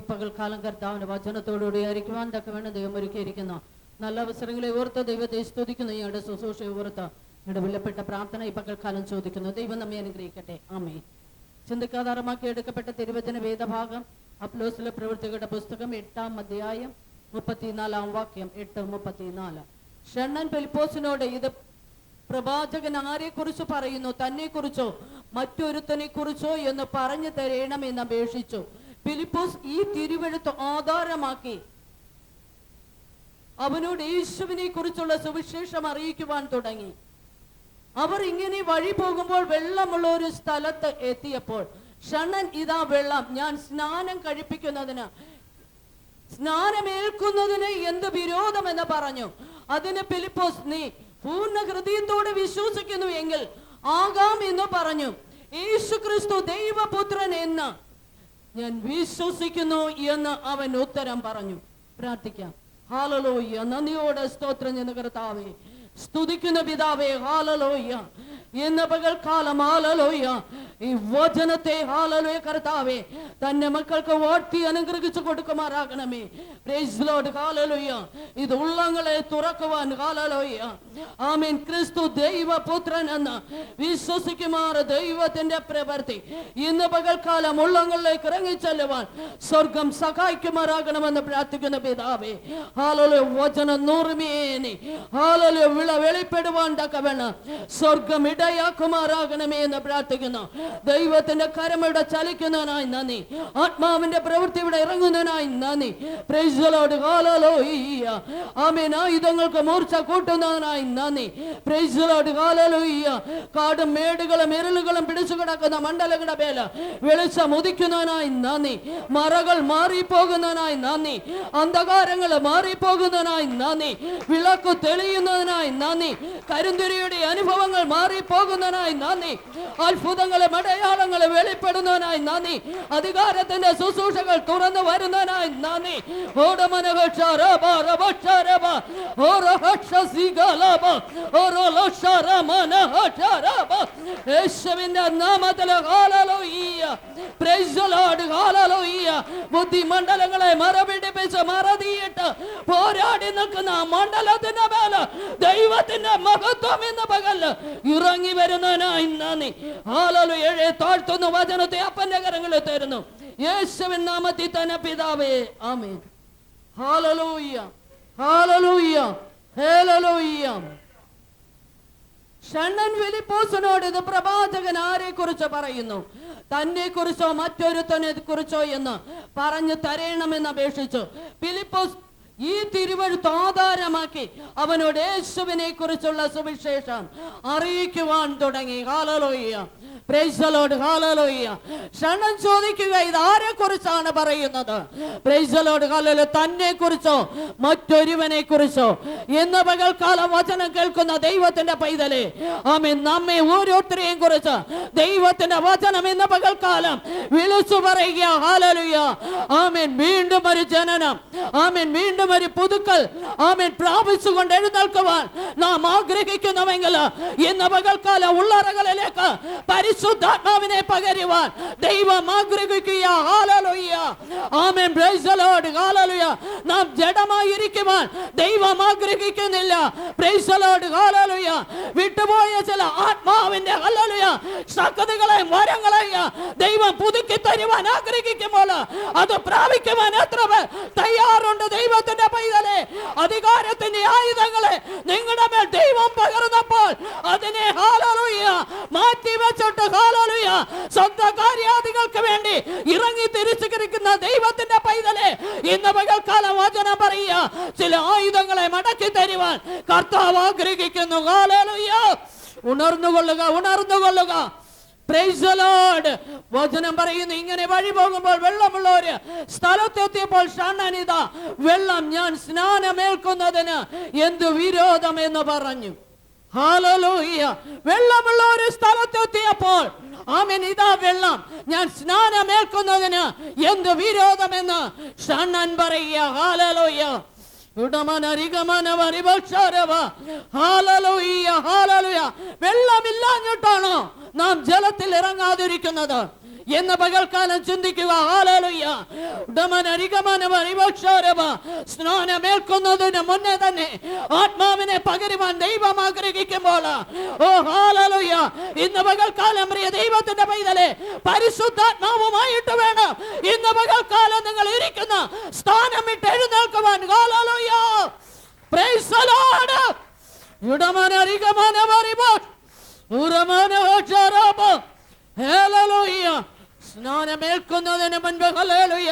ഈ പകൽക്കാലം കർത്താവിന്റെ വചനത്തോടുകൂടി ആയിരിക്കുവാൻ വേണം ദൈവം ഒരുക്കിയിരിക്കുന്നു. നല്ല അവസരങ്ങളെ ഓർത്ത് ദൈവത്തെ സ്തുതിക്കുന്നു. ഞങ്ങളുടെ ശുശ്രൂഷയെ ഓർത്ത് ഞങ്ങളുടെ വിലപ്പെട്ട പ്രാർത്ഥന ഈ പകൽക്കാലം ചോദിക്കുന്നു. ദൈവം നമ്മെ അനുഗ്രഹിക്കട്ടെ. ആമേ ചിന്തക്കാധാരമാക്കി എടുക്കപ്പെട്ട തിരുവചന വേദഭാഗം അപ്ലോസിലെ പ്രവൃത്തികളുടെ പുസ്തകം എട്ടാം അധ്യായം മുപ്പത്തിനാലാം വാക്യം എട്ട് മുപ്പത്തിനാല്. ഷണ്ണൻ പെലിപ്പോസിനോട് ഇത് പ്രവാചകൻ ആരെക്കുറിച്ച് പറയുന്നു? തന്നെ കുറിച്ചോ മറ്റൊരുത്തനെ കുറിച്ചോ എന്ന് പറഞ്ഞു തരണമെന്ന് അപേക്ഷിച്ചു. ഫിലിപ്പോസ് ഈ തിരുവെഴുത്ത് ആധാരമാക്കി. അവനോട് യേശുവിനെ കുറിച്ചുള്ള സുവിശേഷം അറിയിക്കുവാൻ തുടങ്ങി. അവർ ഇങ്ങനെ വഴി പോകുമ്പോൾ വെള്ളമുള്ള ഒരു സ്ഥലത്ത് എത്തിയപ്പോൾ ഷണ്ണൻ ഇതാ വെള്ളം ഞാൻ സ്നാനം കഴിപ്പിക്കുന്നതിന് സ്നാനമേൽക്കുന്നതിന് എന്ത് വിരോധം എന്ന് പറഞ്ഞു. അതിന് ഫിലിപ്പോസ് നീ പൂർണ ഹൃദയത്തോടെ വിശ്വസിക്കുന്നു എങ്കിൽ ആകാം എന്ന് പറഞ്ഞു. യേശു ക്രിസ്തു ദൈവപുത്രൻ എന്ന് ഞാൻ വിശ്വസിക്കുന്നു എന്ന് അവൻ ഉത്തരം പറഞ്ഞു. പ്രാർത്ഥിക്കാം. ഹാലലോയ്യ നന്ദിയോടെ സ്തോത്രം ഞാൻ കർത്താവേ സ്തുതിക്കുന്ന പിതാവേ ഹാലലോയ്യ ഇന്ന് പകൽക്കാലം ഹാലലോയ്യ ഈ വചനത്തെ ഹാലലോയ കർത്താവേ തന്നെ മക്കൾക്ക് വാട്ടി അനുഗ്രഹിച്ചു കൊടുക്കുമാറാകണമേ. പ്രൈസ് ലോർഡ് ഹാലലോയ്യ ഇത് ഉള്ളങ്ങളെ തുറക്കുവാൻ ഹാലലോയ്യ ആമീൻ. ക്രിസ്തു ദൈവപുത്രൻ എന്ന് വിശ്വസിക്കുമാർ ദൈവത്തിന്റെ പ്രവൃത്തി. ഇന്ന് പകൽക്കാലം ഉള്ളങ്ങളിലേക്ക് ഇറങ്ങിച്ചെല്ലുവാൻ സ്വർഗം സഹായിക്കുമാറാകണമെന്ന് പ്രാർത്ഥിക്കുന്ന പിതാവേ ഹാലലോ വചന നൂറുമേനി. ഹാലലോ വിള വെളിപ്പെടുവാൻ തക്കവണ്ണം സ്വർഗം ഇടയാക്കുമാറാകണമേ എന്ന് പ്രാർത്ഥിക്കുന്നു. ദൈവത്തിന്റെ കരം ഇവിടെ ചലിക്കുന്നതിനായി നന്ദി. ആത്മാവിന്റെ പ്രവൃത്തി ഇവിടെ ഇറങ്ങുന്നതിനായി നന്ദി. പ്രൈസലോട് ഹാലലോയ്യ ആമീൻ. ആയുധങ്ങൾക്ക് മൂർച്ച കൂട്ടുന്നതിനായി നന്ദി. പ്രൈസലോട് ഹാലലോയ്യ കാടും മേടുകളും ഇരലുകളും പിടിച്ചു കിടക്കുന്ന മണ്ഡലങ്ങളുടെ മേല വെളിച്ചം ഉദിക്കുന്നതിനായി നന്ദി. മറകൾ മാറിപ്പോകുന്നതിനായി നന്ദി. അന്ധകാരങ്ങൾ മാറിപ്പോകുന്നതിനായി നന്ദി. വിളക്ക് തെളിയുന്നതിനായി നന്ദി കരുന്തുരിയുടെ അനുഭവങ്ങൾ മാറിപ്പോകുന്നതിനായി നന്ദി അത്ഭുതങ്ങളെ അടയാളങ്ങളെ വെളിപ്പെടുന്നതിനായി നന്ദി അധികാരത്തിന്റെ ശുശ്രൂഷകൾ തുറന്നു വരുന്നതിനായി നന്ദി യേശുവിന്റെ നാമത്തിലെ ഹല്ലേലൂയ ബുദ്ധിമണ്ഡലങ്ങളെ മറപിടിപ്പിച്ച് മറതിയിട്ട് പോരാടി നിൽക്കുന്ന മണ്ഡലത്തിന്റെ മേൽ ദൈവത്തിന്റെ മഹത്വം എന്ന പകൽ ഇറങ്ങി വരുന്നതിനായി നന്ദി. ഹാലലു ഏഴെ താഴ്ത്തുന്ന വചനത്തെ അപ്പന്റെ കരങ്ങളിൽ തരുന്നു യേശുവിൻ നാമത്തിൽ തന്നെ പിതാവേ ആമേൻ. ഹാലലൂയ്യ ഹാലലൂയ്യ ഹേലലൂയ ഷണ്ണൻ ഫിലിപ്പോസിനോട് ഇത് പ്രവാചകൻ ആരെ കുറിച്ച് പറയുന്നു? തന്നെ കുറിച്ചോ മറ്റൊരുത്തനെ കുറിച്ചോ എന്ന് പറഞ്ഞു തരണമെന്ന് അപേക്ഷിച്ചു. ഫിലിപ്പോസ് ഈ തിരുവഴുത്ത് ആധാരമാക്കി അവനോട് യേശുവിനെ കുറിച്ചുള്ള സുവിശേഷം അറിയിക്കുവാൻ തുടങ്ങി. ഹാലലോയ്യ ക്ഷണം ചോദിക്കുക ഇത് ആരെ കുറിച്ചാണ് പറയുന്നത് തന്നെ കുറിച്ചോ മറ്റൊരുവനെ കുറിച്ചോ എന്ന് പകൽക്കാല വചനം കേൾക്കുന്ന ദൈവത്തിന്റെ പൈതലെ. ആമീൻ. നമ്മെ ഓരോരുത്തരെയും കുറിച്ച് ദൈവത്തിന്റെ വചനം എന്ന പകൽക്കാലം വിളിച്ചു പറയുക. ഹാലലുയ ആമേൻ. വീണ്ടും ഒരു ജനനം. ആമേൻ. വീണ്ടും ഒരു പുതുക്കൽ. ആമേൻ. പ്രാപിച്ചുകൊണ്ട് എഴുന്നേൽക്കുവാൻ നാം ആഗ്രഹിക്കുന്നുവെങ്കിൽ ഇന്ന് പകൽക്കാല ഉള്ളറകളിലേക്ക് പരിശുദ്ധാത്മാവിനെ പകരുവാൻ ദൈവം ആഗ്രഹിക്കുക. ഹാലലുയ ആമീൻ. പ്രൈസ് ദി ലോർഡ് ഹാലലുയ നാം ജഡമായിരിക്കുവാൻ ദൈവം ആഗ്രഹിക്കുന്നില്ല. പ്രൈസ് ദി ലോർഡ് ഹാലലുയ വിട്ടുപോയ ചില ആത്മാവിന്റെ ഹല്ലേലൂയ ശക്തികളെയും വരങ്ങളെയും ദൈവം പുതുക്കി തരുവാൻ ആഗ്രഹിക്കുമ്പോൾ അത് പ്രാപിക്കുവാൻ എത്ര തയ്യാറുണ്ട് ദൈവത്തിന്റെ പൈതലെ. അധികാരത്തിന്റെ ആയുധങ്ങളെ നിങ്ങളുടെ മേൽ ദൈവം പകർന്നപ്പോൾ അതിനെ ഹാലലുയ മാറ്റി വെച്ചിട്ട് ഹാലലുയ സ്വന്തം കാര്യാദികൾക്ക് വേണ്ടി ഇറങ്ങി തിരിച്ചുകരിക്കുന്ന ദൈവത്തിന്റെ പൈതലെ. ഇന്ന് പകൽക്കാലം വചനം പറയുക. ചില ആയുധങ്ങളെ മടക്കി തരുവാൻ കർത്താവ് ആഗ്രഹിക്കുന്നു. ഉണർന്നുകൊള്ളുക ഉണർന്നുകൊള്ളുക. വചനം പറയുന്നു. ഇങ്ങനെ വഴി പോകുമ്പോൾ വെള്ളമുള്ളവര് സ്ഥലത്തെത്തിയപ്പോൾ ഷണ്ണനിത വെള്ളം ഞാൻ സ്നാനമേൽക്കുന്നതിന് എന്ത് വിരോധം? എന്ന് പറഞ്ഞു. വെള്ളമുള്ള ഒരു സ്ഥലത്തെത്തിയപ്പോൾ ആമൻ ഇതാ വെള്ളം. ഞാൻ സ്നാനമേൽക്കുന്നതിന് എന്ത് വിരോധമെന്ന് ഷണ്ണൻ പറയുക. ഹാലലോയ്യ വെള്ളമില്ലാഞ്ഞിട്ടാണോ നാം ജലത്തിൽ ഇറങ്ങാതിരിക്കുന്നത്? എന്ന് പകൽക്കാലം ചിന്തിക്കുക സ്നാനമേൽക്കുന്നതിന് മുന്നേ തന്നെ ആത്മാവിനെ പകരുവാൻ ദൈവം ആഗ്രഹിക്കുമ്പോൾ ഓ ഹാലലുയ്യ ഇന്ന് പകൽക്കാലം പ്രിയ ദൈവത്തിന്റെ പൈതലെ പരിശുദ്ധാത്മാവുമായിട്ട് വേണം. ഇന്ന് പകൽക്കാലം നിങ്ങൾ ഇരിക്കുന്ന സ്ഥാനം വിട്ട് എഴുന്നേൽക്കുവാൻ ഹാലലുയ്യ Praise the Lord. യുഡമന അരികമന വരിബോ ഉറമന ഓച്ചാരാബോ ഹല്ലേലൂയ സ്നാനമേൽക്കുന്നതിന് മുൻപ് ഹല്ലേലൂയ.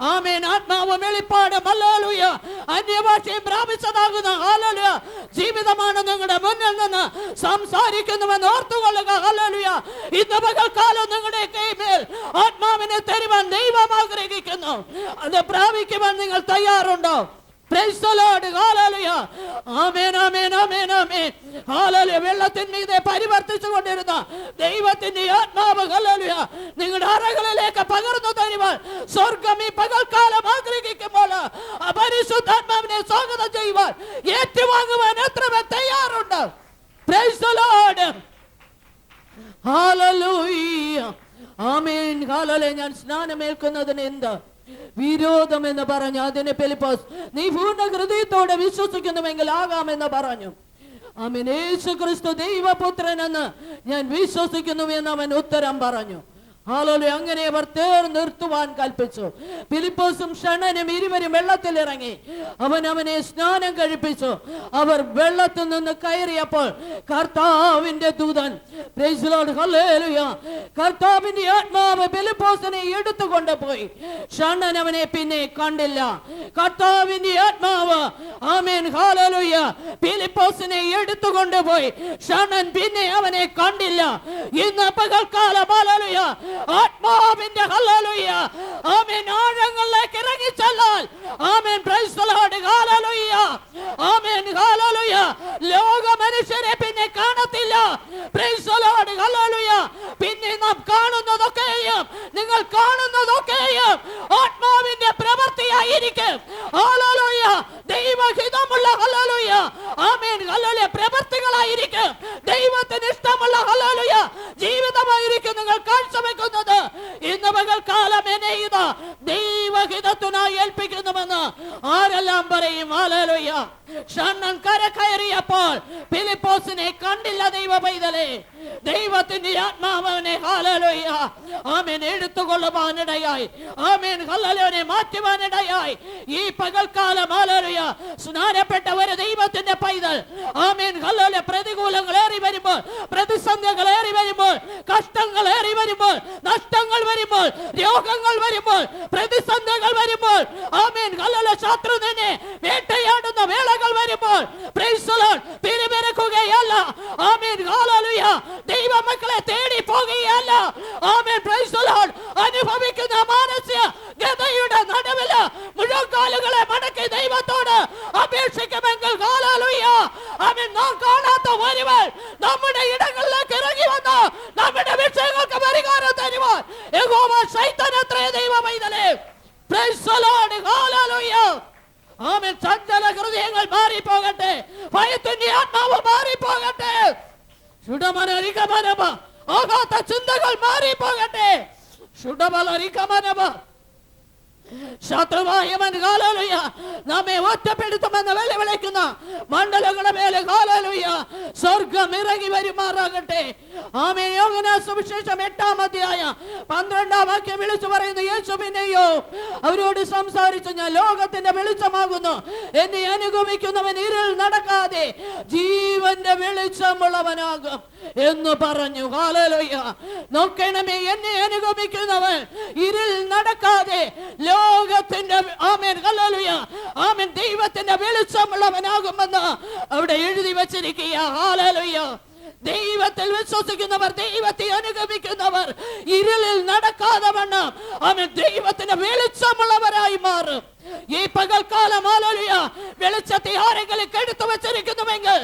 ആമേൻ. ആത്മാവ് വെളിപ്പാട് ഹല്ലേലൂയ. അന്യഭാഷയും പ്രാപിച്ചതാകുന്ന ജീവിതമാണ് നിങ്ങളുടെ മുന്നിൽ നിന്ന് സംസാരിക്കുന്നുവെന്ന് ഓർത്തുകൊള്ളുക ഹല്ലേലൂയ. ഇന്ന് പകൽക്കാലം നിങ്ങളുടെ കൈമേൽ ആത്മാവിനെ തരുവാൻ ദൈവം ആഗ്രഹിക്കുന്നു. അത് പ്രാപിക്കുവാൻ നിങ്ങൾ തയ്യാറുണ്ടോ? Praise the Lord. Hallelujah. Amen amen amen. Hallelujah. വെള്ളത്തിന്മീതെ പരിവർത്തിച്ചു കൊണ്ടിരുന്ന ദൈവത്തിന്റെ ആത്മാവ് ഹല്ലേലൂയ നിങ്ങളുടെ അറകളിലേക്ക് പകർന്നു തരുവാൻ സ്വർഗം ഈ പകൽക്കാലം ആഗ്രഹിക്കുമ്പോൾ പരിശുദ്ധാത്മാവിനെ സ്വാഗതം ചെയ്യുവാൻ ഏറ്റുവാങ്ങുവാൻ എത്ര പേർ തയ്യാറുണ്ട് ഞാൻ സ്നാനമേൽക്കുന്നതിന് എന്ത് വിരോധം എന്ന് പറഞ്ഞു അതിന് പെലിപ്പോസ് നീ പൂർണ ഹൃദയത്തോടെ വിശ്വസിക്കുന്നുവെങ്കിൽ ആകാമെന്ന് പറഞ്ഞു. ആമേൻ. യേശു ക്രിസ്തു ദൈവപുത്രനെന്ന് ഞാൻ വിശ്വസിക്കുന്നു എന്ന് അവൻ ഉത്തരം പറഞ്ഞു. ഹാലോലെ അങ്ങനെ അവർ തേർ നിർത്തുവാൻ കൽപ്പിച്ചു. ഫിലിപ്പോസും ഷണനും ഇരുവരും വെള്ളത്തിൽ ഇറങ്ങി. അവൻ അവനെ സ്നാനം കഴിപ്പിച്ചു. അവർ വെള്ളത്തിൽ നിന്ന് കയറിയപ്പോൾ കർത്താവിന്റെ ദൂതൻ. കർത്താവിന്റെ ആത്മാവ് ഫിലിപ്പോസിനെ എടുത്തുകൊണ്ട് പോയി. ഷണ്ണൻ അവനെ പിന്നെ കണ്ടില്ല. കർത്താവിന്റെ ആത്മാവ് ആമേൻ ഹാലലുയ ഫിലിപ്പോസിനെ എടുത്തുകൊണ്ട് പോയി. ഷണ്ണൻ പിന്നെ അവനെ കണ്ടില്ല. ഇന്ന് പകൽക്കാലം ഹാലലുയ ആത്മാവിന്റെ ഹല്ലേലൂയ. ആമേൻ. ആഴങ്ങളിലേക്ക് ഇറങ്ങി ചെല്ലാൽ ആമേൻ. പ്രൈസ് ദി ലോർഡ് ഹല്ലേലൂയ ആമേൻ. ഹല്ലേലൂയ ലോക മനുഷ്യരെ പിന്നെ കാണത്തില്ല. പ്രൈസ് ദി ലോർഡ് ഹല്ലേലൂയ പിന്നെ നാം കാണുന്നതൊക്കെയും നിങ്ങൾ കാണുന്നതൊക്കെയും ആത്മാവിന്റെ പ്രവൃത്തിയായിരിക്കും. ഹല്ലേലൂയ ദൈവഹിതമുള്ള ഹല്ലേലൂയ. ആമേൻ. ഹല്ലേലൂയ. പ്രവൃത്തികളായിരിക്കും ദൈവത്തിന് ഇഷ്ടമുള്ള ഹല്ലേലൂയ ജീവിതമായിരിക്കും നിങ്ങൾ കാഴ്ചവെക്കുന്നത് ഇന്ന് പകൽക്കാലം എന്നെ ഇത് ദൈവഹിതത്തിനായി ഏൽപ്പിക്കുന്നുവെന്ന് ആരെല്ലാം പറയും ഹല്ലേലൂയ. ഷണ്ണൻ കര കയറിയപ്പോൾ ഫിലിപ്പോസിനെ കണ്ടില്ല ദൈവ പൈതലെ. ദൈവത്തിന്റെ ആത്മാവനെ ഹാലലോയ ആമേൻ എടുത്തുകൊള്ളുവാനിടയായി. ആമേൻ ഹല്ലലോനെ മാറ്റുവാനിടയായി. ഈ പകൽക്കാലം ഹാലലോയ സ്നാനപ്പെട്ട ഒരു ദൈവത്തിന്റെ പൈതൽ. ആമേൻ ഹല്ലോല പ്രതികൂലങ്ങൾ ഏറി വരുമ്പോൾ പ്രതിസന്ധികൾ ഏറി വരുമ്പോൾ കഷ്ടങ്ങൾ ഏറി വരുമ്പോൾ നഷ്ടങ്ങൾ വരുമ്പോൾ രോഗങ്ങൾ വരുമ്പോൾ പ്രതിസന്ധികൾ വരുമ്പോൾ ആമേൻ ഹല്ലോല ശത്രു നിന്നെ വേട്ടയാടുന്ന വേളകൾ വരുമ്പോൾ praise the Lord, ദൈവ മക്കളെ തേടി പോകുകയല്ല. ആമീൻ. അനുഭവിക്കുന്ന മാനസിക ഗതയുടെ നടുവിൽ മുഴങ്കാലുകളെ മടക്കി ദൈവത്തോട് അപേക്ഷിക്കുമെങ്കിൽ ഹാലലുയ ആമീൻ. നാം കാണാത്ത ഒരുവൻ നമ്മുടെ ഇടങ്ങളിലേക്ക് ഇറങ്ങി വന്ന് നമ്മുടെ വിഷയങ്ങൾക്ക് പരിഹാരം തരുവാൻ യഹോവ ശൈത്താനത്രേ ദൈവമൈതലേ പ്രൈസ് ദി ലോർഡ് ഹല്ലേലൂയ ആമേൻ ചഞ്ചല ഹൃദയങ്ങൾ മാറിപ്പോകട്ടെ. ഭയത്തിന്റെ ആത്മാവ് മാറിപ്പോകട്ടെ. ശുഡമനരികമനമ ആകാത്ത ചിന്തകൾ മാറിപ്പോകട്ടെ. ശുഡമലരികമനമ ശത്രുവായവൻ കാലാലുയ നമ്മെ ഒറ്റപ്പെടുത്തുമെന്ന് വെല്ലുവിളിക്കുന്ന മണ്ഡലങ്ങളുടെ മേലെ കാലാലുയ സ്വർഗം ഇറങ്ങി വരുമാറാകട്ടെ. ആമേ യോഗന സുവിശേഷം എട്ടാം അധ്യായ പന്ത്രണ്ടാം വാക്യം വിളിച്ചു പറയുന്നു യേശു പിന്നെയോ അവരോട് സംസാരിച്ചു ഞാൻ ലോകത്തിന്റെ വെളിച്ചമാകുന്നു. എന്നെ അനുഗമിക്കുന്നവൻ ഇരുൾ നടക്കാതെ ജീവന്റെ വെളിച്ചമുള്ളവനാകും എന്ന് പറഞ്ഞു. ഹാലലുയ നോക്കണമേ എന്നെ അനുഗമിക്കുന്നവൻ ഇരുൾ നടക്കാതെ ലോകത്തിന്റെ ആമേൻ. ഹല്ലേലൂയ. ആമേൻ. ദൈവത്തിന്റെ വെളിച്ചമുള്ളവനാകുമെന്ന് അവിടെ എഴുതി വച്ചിരിക്കുക. ഹല്ലേലൂയ. ദൈവത്തിൽ വിശ്വസിക്കുന്നവർ ദൈവത്തെ അനുഗമിക്കുന്നവർ ഇരുളിൽ നടക്കാതെ വണ്ണം. അവൻ ദൈവത്തിന്റെ വെളിച്ചമുള്ളവരായി മാറും. ഈ പകൽക്കാലം ആലോലിയ വെളിച്ചത്തെ ആരെങ്കിലും എടുത്തു വെച്ചിരിക്കുന്നുവെങ്കിൽ.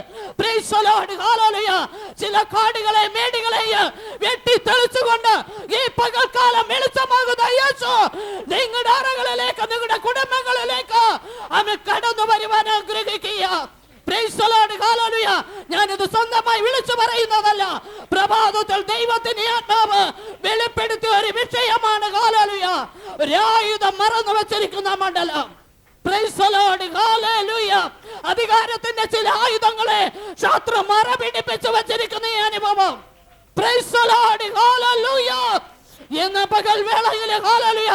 ചില കാടുകളെ മേടികളെയും വെട്ടി തെളിച്ചുകൊണ്ട് ഈ പകൽക്കാലം വെളിച്ചമാകുന്ന യേശു നിങ്ങളുടെ അറകളിലേക്ക് നിങ്ങളുടെ കുടുംബങ്ങളിലേക്ക് അവൻ കടന്നു വരുവാൻ ആഗ്രഹിക്കുക Hallelujah. ഞാനിത് സ്വന്തമായി വിളിച്ചു പറയുന്നതല്ല പ്രഭാതത്തിൽ ദൈവത്തിന്റെ ആത്മാവ് വെളിപ്പെടുത്തിയ ഒരു വിഷയമാണ് കാലാലുയ ഒരായുധം മറന്നു വെച്ചിരിക്കുന്ന മണ്ഡലം. അധികാരത്തിന്റെ ചില ആയുധങ്ങളെ ശത്രു മറ പിടിപ്പിച്ചു വെച്ചിരിക്കുന്ന അനുഭവം Lord. Hallelujah. എന്ന പകൽ വേളയിലെ ഹാലലിയ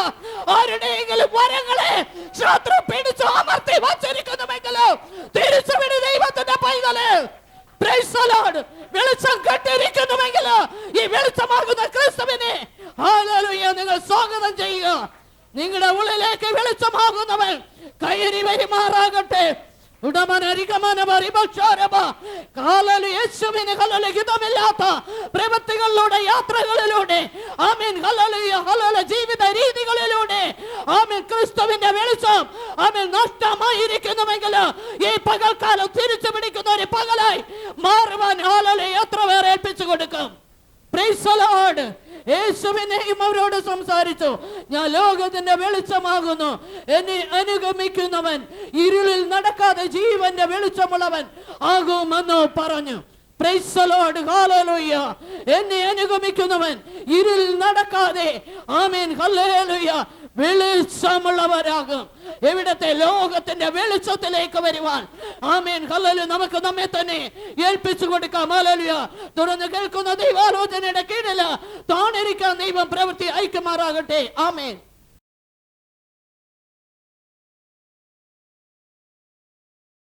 ആരുടെയെങ്കിലും വരങ്ങളെ ശത്രു പിടിച്ചു അമർത്തി വച്ചിരിക്കുന്നുവെങ്കിലോ തിരിച്ചു വിടി ദൈവത്തിന്റെ പൈതൽ. ഈ ക്രിസ്തുവിനെ നിങ്ങൾ സ്വാഗതം ചെയ്യുക. നിങ്ങളുടെ ഉള്ളിലേക്ക് വെളിച്ചമാകുന്നവൻ കയറി വരുമാറാകട്ടെ. ഹിതമില്ലാത്ത പ്രവൃത്തികളിലൂടെ യാത്രകളിലൂടെ ആമീൻ ജീവിത രീതികളിലൂടെ ആമീൻ ക്രിസ്തുവിന്റെ വെളിച്ചം ആമീൻ നഷ്ടമായിരിക്കുന്നുവെങ്കിൽ ഈ പകൽക്കാലം തിരിച്ചു പിടിക്കുന്ന ഒരു പകലായി മാറുവാൻ ഹാലലെ എത്ര പേർ ഏൽപ്പിച്ചു കൊടുക്കും the Lord. യേശുവിനെയും അവരോട് സംസാരിച്ചു. ഞാൻ ലോകത്തിന്റെ വെളിച്ചമാകുന്നു. എന്നെ അനുഗമിക്കുന്നവൻ ഇരുളിൽ നടക്കാതെ ജീവന്റെ വെളിച്ചമുള്ളവൻ ആകുമെന്ന് പറഞ്ഞു. എന്നെ അനുഗമിക്കുന്നവൻ ഇരുളിൽ നടക്കാതെ. ആമേൻ. വെളിച്ചമുള്ളവരാകും. എവിടത്തെ ലോകത്തിന്റെ വെളിച്ചത്തിലേക്ക് വരുവാൻ. ആമേൻ. ഹല്ലലു നമുക്ക് നമ്മെ തന്നെ ഏൽപ്പിച്ചു കൊടുക്കാം. ഹല്ലേലൂയ. തുടർന്ന് കേൾക്കുന്ന ദൈവാലോചനയുടെ കീഴിൽ താണിരിക്കാൻ ദൈവം പ്രവൃത്തി ഐക്യമാറാകട്ടെ. ആമേൻ.